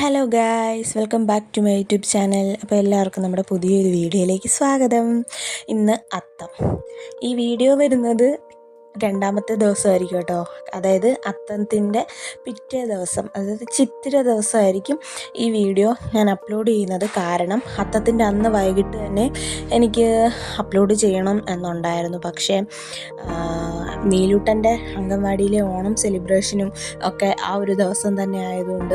Hello guys welcome back to my YouTube channel അപ്പോൾ എല്ലാവർക്കും നമ്മുടെ പുതിയൊരു വീഡിയോയിലേക്ക് സ്വാഗതം. ഇന്ന് അത്തം. ഈ വീഡിയോ വരുന്നത് രണ്ടാമത്തെ ദിവസമായിരിക്കും കേട്ടോ. അതായത് അത്തത്തിന്റെ പിറ്റേ ദിവസം അതായത് ചിത്തിര ദിവസമായിരിക്കും ഈ വീഡിയോ ഞാൻ അപ്ലോഡ് ചെയ്യുന്നത്. കാരണം അത്തത്തിന്റെ അന്ന് വൈകിട്ട് തന്നെ എനിക്ക് അപ്ലോഡ് ചെയ്യണം എന്നുണ്ടായിരുന്നു. പക്ഷേ നീലൂട്ടന്റെ അംഗൻവാടിയിലെ ഓണം സെലിബ്രേഷനും ഒക്കെ ആ ഒരു ദിവസം തന്നെ ആയതുകൊണ്ട്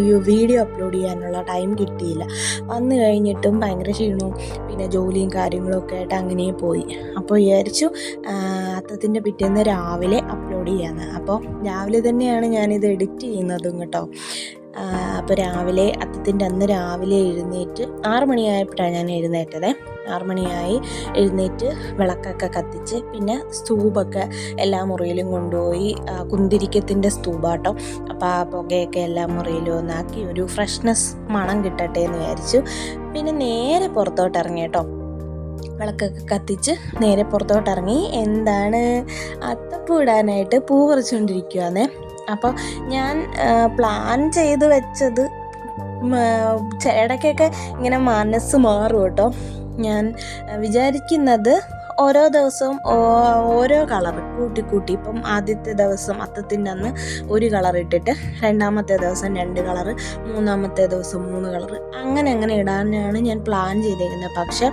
വീഡിയോ അപ്ലോഡ് ചെയ്യാനുള്ള ടൈം കിട്ടിയില്ല. വന്നു കഴിഞ്ഞിട്ടും ഭയങ്കര ക്ഷീണവും പിന്നെ ജോലിയും കാര്യങ്ങളൊക്കെ ആയിട്ട് അങ്ങനെ പോയി. അപ്പോൾ വിചാരിച്ചു അത്തത്തിന്റെ പിറ്റേന്ന് രാവിലെ അപ്ലോഡ് ചെയ്യാമെന്ന് അപ്പോൾ രാവിലെ തന്നെയാണ് ഞാനിത് എഡിറ്റ് ചെയ്യുന്നതും കേട്ടോ. അപ്പോൾ രാവിലെ അത്തത്തിന്റെ അന്ന് രാവിലെ എഴുന്നേറ്റ് ആറു മണിയായപ്പോഴാണ് ഞാൻ എഴുന്നേറ്റത്. ആറു മണിയായി എഴുന്നേറ്റ് വിളക്കൊക്കെ കത്തിച്ച് പിന്നെ സ്തൂപൊക്കെ എല്ലാ മുറിയിലും കൊണ്ടുപോയി കുന്തിരിക്കത്തിന്റെ സ്തൂപാട്ടോ. അപ്പോൾ ആ പുകയൊക്കെ എല്ലാ മുറിയിലും ഒന്നാക്കി ഒരു ഫ്രഷ്നെസ് മണം കിട്ടട്ടെ എന്ന് വിചാരിച്ചു. പിന്നെ നേരെ പുറത്തോട്ട് ഇറങ്ങി കേട്ടോ. വിളക്കൊക്കെ കത്തിച്ച് നേരെ പുറത്തോട്ട് ഇറങ്ങി. എന്താണ്? അത്തപ്പൂ ഇടാനായിട്ട് പൂ പറിച്ചുകൊണ്ടിരിക്കുകയാണേ അപ്പോൾ ഞാൻ പ്ലാൻ ചെയ്ത് വെച്ചത് ഇടയ്ക്കൊക്കെ ഇങ്ങനെ മനസ്സ് മാറും കേട്ടോ. ഞാൻ വിചാരിക്കുന്നത് ഓരോ ദിവസവും ഓരോ കളർ കൂട്ടി കൂട്ടി. ഇപ്പം ആദ്യത്തെ ദിവസം അത്തത്തിന്റെ അന്ന് ഒരു കളർ ഇട്ടിട്ട് രണ്ടാമത്തെ ദിവസം രണ്ട് കളർ മൂന്നാമത്തെ ദിവസം മൂന്ന് കളർ അങ്ങനെ അങ്ങനെ ഇടാനാണ് ഞാൻ പ്ലാൻ ചെയ്തേക്കുന്നത്. പക്ഷേ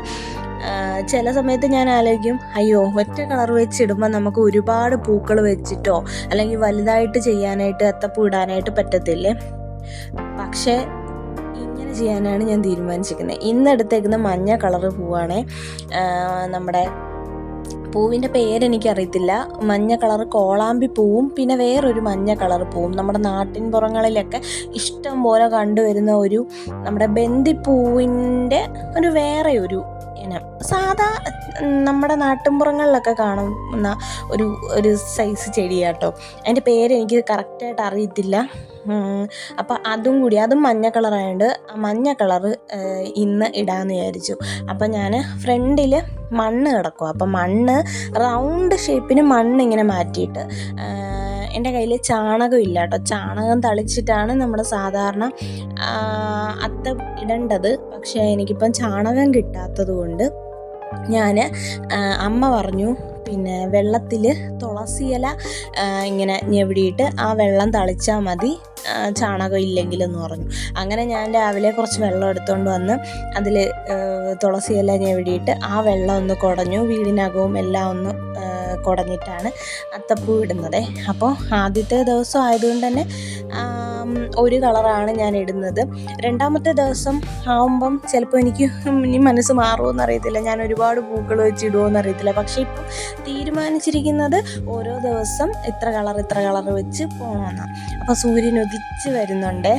ചില സമയത്ത് ഞാൻ ആലോചിക്കും അയ്യോ ഒറ്റ കളർ വെച്ചിടുമ്പോൾ നമുക്ക് ഒരുപാട് പൂക്കൾ വെച്ചിട്ടോ അല്ലെങ്കിൽ വലുതായിട്ട് ചെയ്യാനായിട്ട് അത്തപ്പൂ ഇടാനായിട്ട് പറ്റത്തില്ലേ? പക്ഷേ ഇങ്ങനെ ചെയ്യാനാണ് ഞാൻ തീരുമാനിച്ചിരിക്കുന്നത് ഇന്നെടുത്തേക്കുന്ന മഞ്ഞ കളർ പൂവാണേ നമ്മുടെ പൂവിന്റെ പേരെനിക്കറിയത്തില്ല. മഞ്ഞ കളർ കോളാമ്പി പൂവും പിന്നെ വേറൊരു മഞ്ഞ കളർ പൂവും. നമ്മുടെ നാട്ടിൻ പുറങ്ങളിലൊക്കെ ഇഷ്ടം പോലെ കണ്ടുവരുന്ന ഒരു നമ്മുടെ ബന്ദിപ്പൂവിന്റെ ഒരു വേറെ ഒരു സാധാ നമ്മുടെ നാട്ടിൻപുറങ്ങളിലൊക്കെ കാണുന്ന ഒരു ഒരു സൈസ് ചെടിയാട്ടോ. അതിന്റെ പേര് എനിക്ക് കറക്റ്റായിട്ട് അറിയത്തില്ല. അപ്പോൾ അതും കൂടി അതും മഞ്ഞ കളറായതുകൊണ്ട് ആ മഞ്ഞ കളറ് ഇന്ന് ഇടാമെന്ന് വിചാരിച്ചു. അപ്പോൾ ഞാൻ ഫ്രണ്ടിൽ മണ്ണ് കിടക്കും അപ്പം മണ്ണ് റൗണ്ട് ഷേപ്പിന് മണ്ണ് ഇങ്ങനെ മാറ്റിയിട്ട് എന്റെ കയ്യിൽ ചാണകം ഇല്ല കേട്ടോ ചാണകം തളിച്ചിട്ടാണ് നമ്മൾ സാധാരണ അത്ത ഇടേണ്ടത്. പക്ഷേ എനിക്കിപ്പം ചാണകം കിട്ടാത്തത് കൊണ്ട് ഞാൻ അമ്മ പറഞ്ഞു പിന്നെ വെള്ളത്തിൽ തുളസിയില ഇങ്ങനെ ഞെവിടിയിട്ട് ആ വെള്ളം തളിച്ചാൽ മതി ചാണകം ഇല്ലെങ്കിലെന്ന് പറഞ്ഞു. അങ്ങനെ ഞാൻ രാവിലെ കുറച്ച് വെള്ളം എടുത്തുകൊണ്ട് വന്ന് അതിൽ തുളസിയില ഞെവിടിയിട്ട് ആ വെള്ളം ഒന്ന് കുടഞ്ഞു വീടിനകവും എല്ലാം ഒന്ന് കുടഞ്ഞിട്ടാണ് അത്തപ്പൂ ഇടുന്നത്. അപ്പോൾ ആദ്യത്തെ ദിവസം ആയതുകൊണ്ട് തന്നെ ഒരു കളറാണ് ഞാൻ ഇടുന്നത്. രണ്ടാമത്തെ ദിവസം ആവുമ്പം ചിലപ്പോൾ എനിക്ക് ഇനി മനസ്സ് മാറുമോ അറിയത്തില്ല. ഞാൻ ഒരുപാട് പൂക്കൾ വെച്ച് ഇടുമോ എന്നറിയത്തില്ല പക്ഷേ ഇപ്പം തീരുമാനിച്ചിരിക്കുന്നത് ഓരോ ദിവസം ഇത്ര കളർ ഇത്ര കളർ വെച്ച് പോകണമെന്നാണ് അപ്പോൾ സൂര്യൻ ഉദിച്ച് വരുന്നുണ്ട്.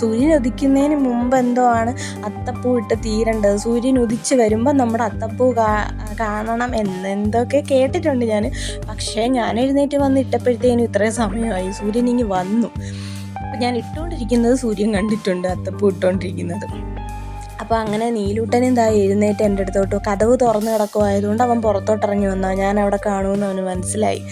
സൂര്യൻ ഉദിക്കുന്നതിന് മുമ്പ് എന്തോ ആണ് അത്തപ്പൂ ഇട്ട് തീരേണ്ടത്. സൂര്യൻ ഉദിച്ച് വരുമ്പോൾ നമ്മുടെ അത്തപ്പൂ കാണണം എന്ന് എന്തൊക്കെ കേട്ടിട്ടുണ്ട് ഞാൻ പക്ഷേ ഞാൻ എഴുന്നേറ്റ് വന്ന് ഇട്ടപ്പോഴത്തേനും ഇത്രയും സമയമായി. സൂര്യൻ ഇനി വന്നു. അപ്പം ഞാൻ ഇട്ടുകൊണ്ടിരിക്കുന്നത് സൂര്യൻ കണ്ടിട്ടുണ്ട് അത്തപ്പൂ ഇട്ടുകൊണ്ടിരിക്കുന്നത് അപ്പോൾ അങ്ങനെ നീലൂട്ടൻ എന്താ എഴുന്നേറ്റ് എന്റെ അടുത്തോട്ട് കഥവ് തുറന്നു കിടക്കുമായതുകൊണ്ട് അവൻ പുറത്തോട്ട് ഇറങ്ങി വന്നോ. ഞാൻ അവിടെ കാണുമെന്ന് അവന് മനസ്സിലായി.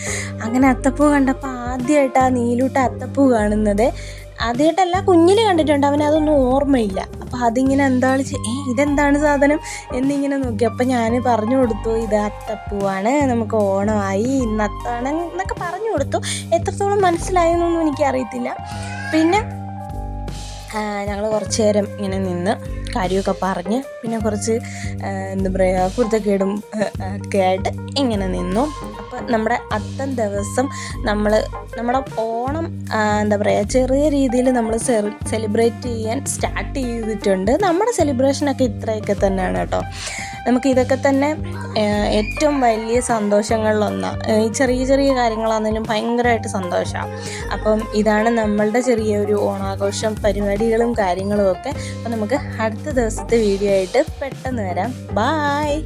അങ്ങനെ അത്തപ്പൂ കണ്ടപ്പോൾ ആദ്യമായിട്ട് ആ നീലൂട്ട അത്തപ്പൂ കാണുന്നത്. ആദ്യമായിട്ടല്ല കുഞ്ഞിൽ കണ്ടിട്ടുണ്ട്. അവന് അതൊന്നും ഓർമ്മയില്ല. അപ്പോൾ അതിങ്ങനെ എന്താണ് ഏ ഇതെന്താണ് സാധനം എന്നിങ്ങനെ നോക്കി. അപ്പം ഞാൻ പറഞ്ഞു കൊടുത്തു ഇത് അത്തപ്പൂവാണ്. നമുക്ക് ഓണമായി. ഇന്നത്താണ് എന്നൊക്കെ പറഞ്ഞു കൊടുത്തു. എത്രത്തോളം മനസ്സിലായെന്നൊന്നും എനിക്കറിയത്തില്ല. പിന്നെ ഞങ്ങൾ കുറച്ച് നേരം ഇങ്ങനെ നിന്ന് കാര്യമൊക്കെ പറഞ്ഞ് പിന്നെ കുറച്ച് എന്താ പറയുക കുരുത്തക്കേടും ഒക്കെ ആയിട്ട് ഇങ്ങനെ നിന്നു. അപ്പോൾ നമ്മുടെ അത്തം ദിവസം നമ്മൾ നമ്മുടെ ഓണം എന്താ പറയുക ചെറിയ രീതിയിൽ നമ്മൾ സെലിബ്രേറ്റ് ചെയ്യാൻ സ്റ്റാർട്ട് ചെയ്തിട്ടുണ്ട്. നമ്മുടെ സെലിബ്രേഷനൊക്കെ ഇത്രയൊക്കെ തന്നെയാണ് കേട്ടോ. നമുക്ക് ഇതൊക്കെ തന്നെ ഏറ്റവും വലിയ സന്തോഷങ്ങളിലൊന്നാണ് ഈ ചെറിയ ചെറിയ കാര്യങ്ങളാണെങ്കിലും ഭയങ്കരമായിട്ട് സന്തോഷമാണ് അപ്പം ഇതാണ് നമ്മളുടെ ചെറിയൊരു ഓണാഘോഷം പരിപാടികളും കാര്യങ്ങളും ഒക്കെ അപ്പം നമുക്ക് അടുത്ത ദിവസത്തെ വീഡിയോ ആയിട്ട് പെട്ടെന്ന് വരാം. ബായ്